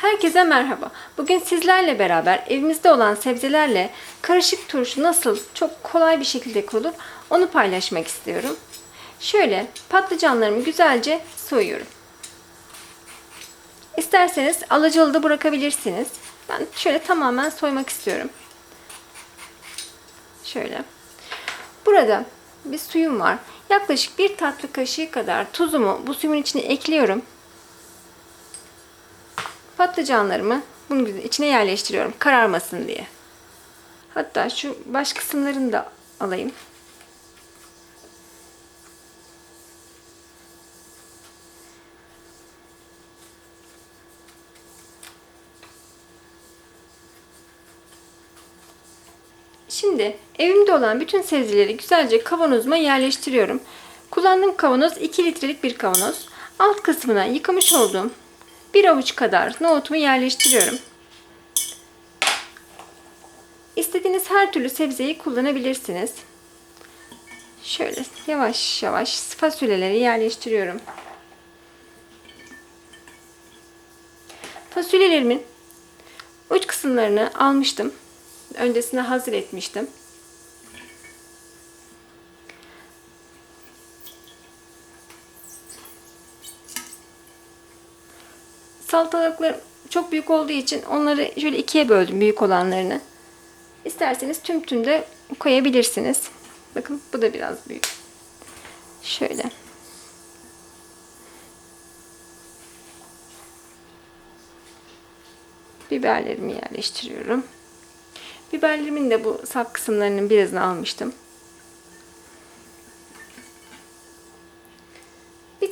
Herkese merhaba. Bugün sizlerle beraber evimizde olan sebzelerle karışık turşu nasıl çok kolay bir şekilde kurulur onu paylaşmak istiyorum. Şöyle patlıcanlarımı güzelce soyuyorum. İsterseniz alacalı da bırakabilirsiniz. Ben şöyle tamamen soymak istiyorum. Şöyle. Burada bir suyum var. Yaklaşık bir tatlı kaşığı kadar tuzumu bu suyun içine ekliyorum. Patlıcanlarımı bunun içine yerleştiriyorum kararmasın diye. Hatta şu baş kısımlarını da alayım. Şimdi evimde olan bütün sebzeleri güzelce kavanozuma yerleştiriyorum. Kullandığım kavanoz 2 litrelik bir kavanoz. Alt kısmına yıkamış olduğum bir avuç kadar nohutumu yerleştiriyorum. İstediğiniz her türlü sebzeyi kullanabilirsiniz. Şöyle yavaş yavaş fasulyeleri yerleştiriyorum. Fasulyelerimin uç kısımlarını almıştım. Öncesine hazır etmiştim. Salatalıklar çok büyük olduğu için onları şöyle ikiye böldüm büyük olanlarını. İsterseniz tüm tüm de koyabilirsiniz. Bakın bu da biraz büyük. Şöyle. Biberlerimi yerleştiriyorum. Biberlerimin de bu sap kısımlarının birazını almıştım.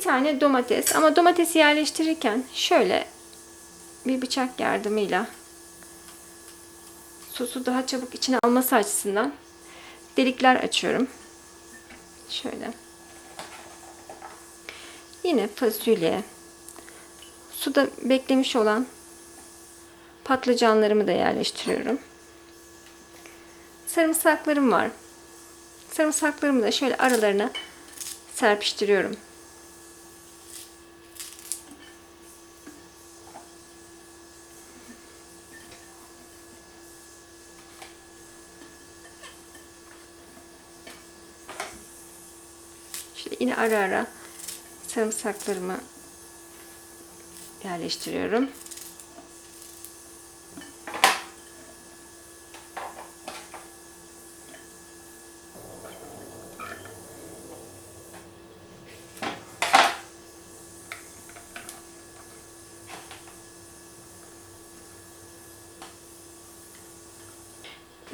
Tane domates ama domatesi yerleştirirken şöyle bir bıçak yardımıyla sosu daha çabuk içine alması açısından delikler açıyorum. Şöyle. Yine fasulye. Suda beklemiş olan patlıcanlarımı da yerleştiriyorum. Sarımsaklarım var. Sarımsaklarımı da şöyle aralarına serpiştiriyorum. Yine ara ara sarımsaklarımı yerleştiriyorum.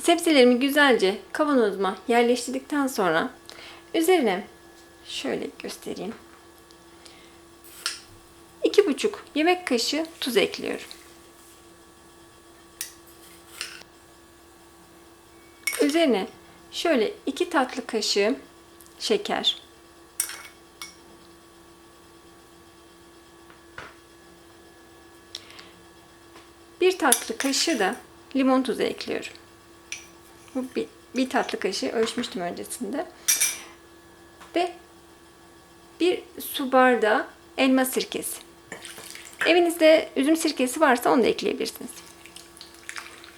Sebzelerimi güzelce kavanozuma yerleştirdikten sonra üzerine şöyle göstereyim. 2,5 yemek kaşığı tuz ekliyorum. Üzerine şöyle 2 tatlı kaşığı şeker. Bir tatlı kaşığı da limon tuzu ekliyorum. Bu bir, bir tatlı kaşığı ölçmüştüm öncesinde. Ve bir su bardağı elma sirkesi. Evinizde üzüm sirkesi varsa onu da ekleyebilirsiniz.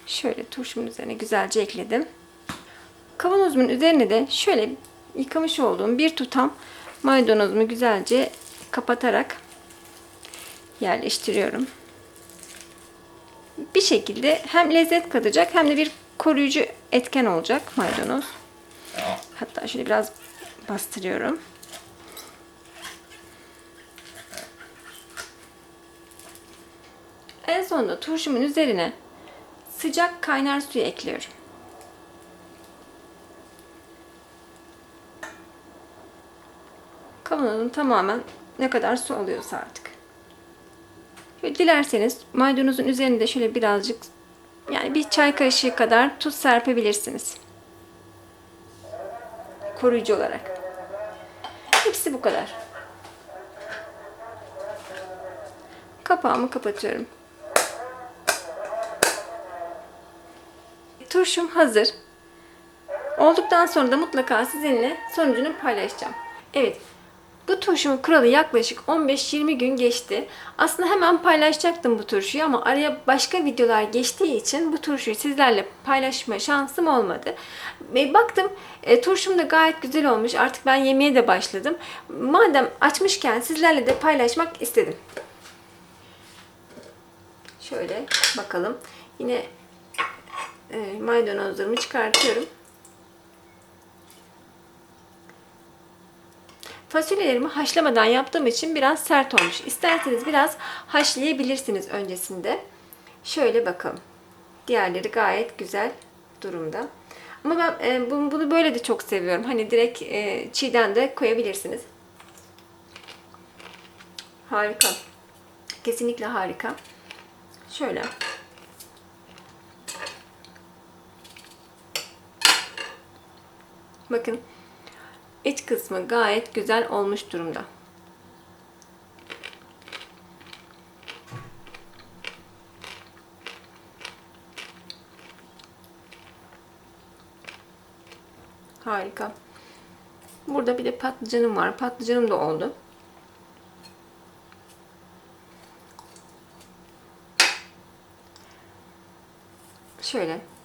Şöyle turşumun üzerine güzelce ekledim. Kavanozumun üzerine de şöyle yıkamış olduğum bir tutam maydanozumu güzelce kapatarak yerleştiriyorum. Bir şekilde hem lezzet katacak hem de bir koruyucu etken olacak maydanoz. Hatta şöyle biraz bastırıyorum. En sonunda turşumun üzerine sıcak kaynar suyu ekliyorum. Kavanozun tamamen ne kadar su alıyorsa artık. Şöyle dilerseniz maydanozun üzerinde şöyle birazcık yani bir çay kaşığı kadar tuz serpebilirsiniz. Koruyucu olarak. Hepsi bu kadar. Kapağımı kapatıyorum. Turşum hazır. Olduktan sonra da mutlaka sizinle sonucunu paylaşacağım. Evet. Bu turşumun kuralı yaklaşık 15-20 gün geçti. Aslında hemen paylaşacaktım bu turşuyu ama araya başka videolar geçtiği için bu turşuyu sizlerle paylaşma şansım olmadı. Ve baktım e, turşum da gayet güzel olmuş. Artık ben yemeye de başladım. Madem açmışken sizlerle de paylaşmak istedim. Şöyle bakalım. Yine e, maydanozlarımı çıkartıyorum. Fasulyelerimi haşlamadan yaptığım için biraz sert olmuş. İsterseniz biraz haşlayabilirsiniz öncesinde. Şöyle bakalım. Diğerleri gayet güzel durumda. Ama ben e, bunu, bunu böyle de çok seviyorum. Hani direkt e, çiğden de koyabilirsiniz. Harika. Kesinlikle harika. Şöyle. Bakın iç kısmı gayet güzel olmuş durumda. Harika. Burada bir de patlıcanım var. Patlıcanım da oldu. Şöyle.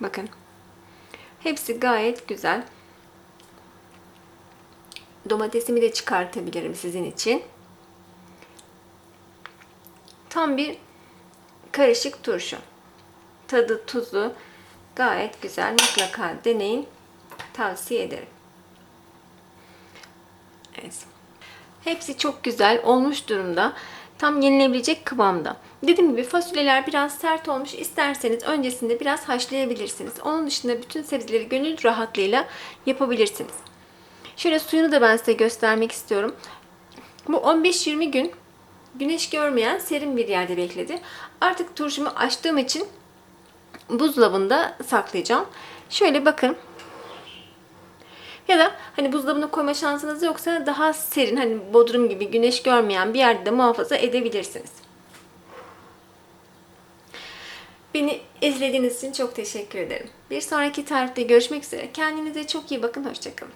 Bakın. Hepsi gayet güzel. Domatesimi de çıkartabilirim sizin için. Tam bir karışık turşu. Tadı, tuzu gayet güzel. Mutlaka deneyin. Tavsiye ederim. Evet. Hepsi çok güzel olmuş durumda. Tam yenilebilecek kıvamda. Dediğim gibi fasulyeler biraz sert olmuş. İsterseniz öncesinde biraz haşlayabilirsiniz. Onun dışında bütün sebzeleri gönül rahatlığıyla yapabilirsiniz. Şöyle suyunu da ben size göstermek istiyorum. Bu 15-20 gün güneş görmeyen serin bir yerde bekledi. Artık turşumu açtığım için buzdolabında saklayacağım. Şöyle bakın. Ya da hani buzdolabına koyma şansınız yoksa daha serin hani bodrum gibi güneş görmeyen bir yerde de muhafaza edebilirsiniz. Beni izlediğiniz için çok teşekkür ederim. Bir sonraki tarifte görüşmek üzere. Kendinize çok iyi bakın. Hoşçakalın.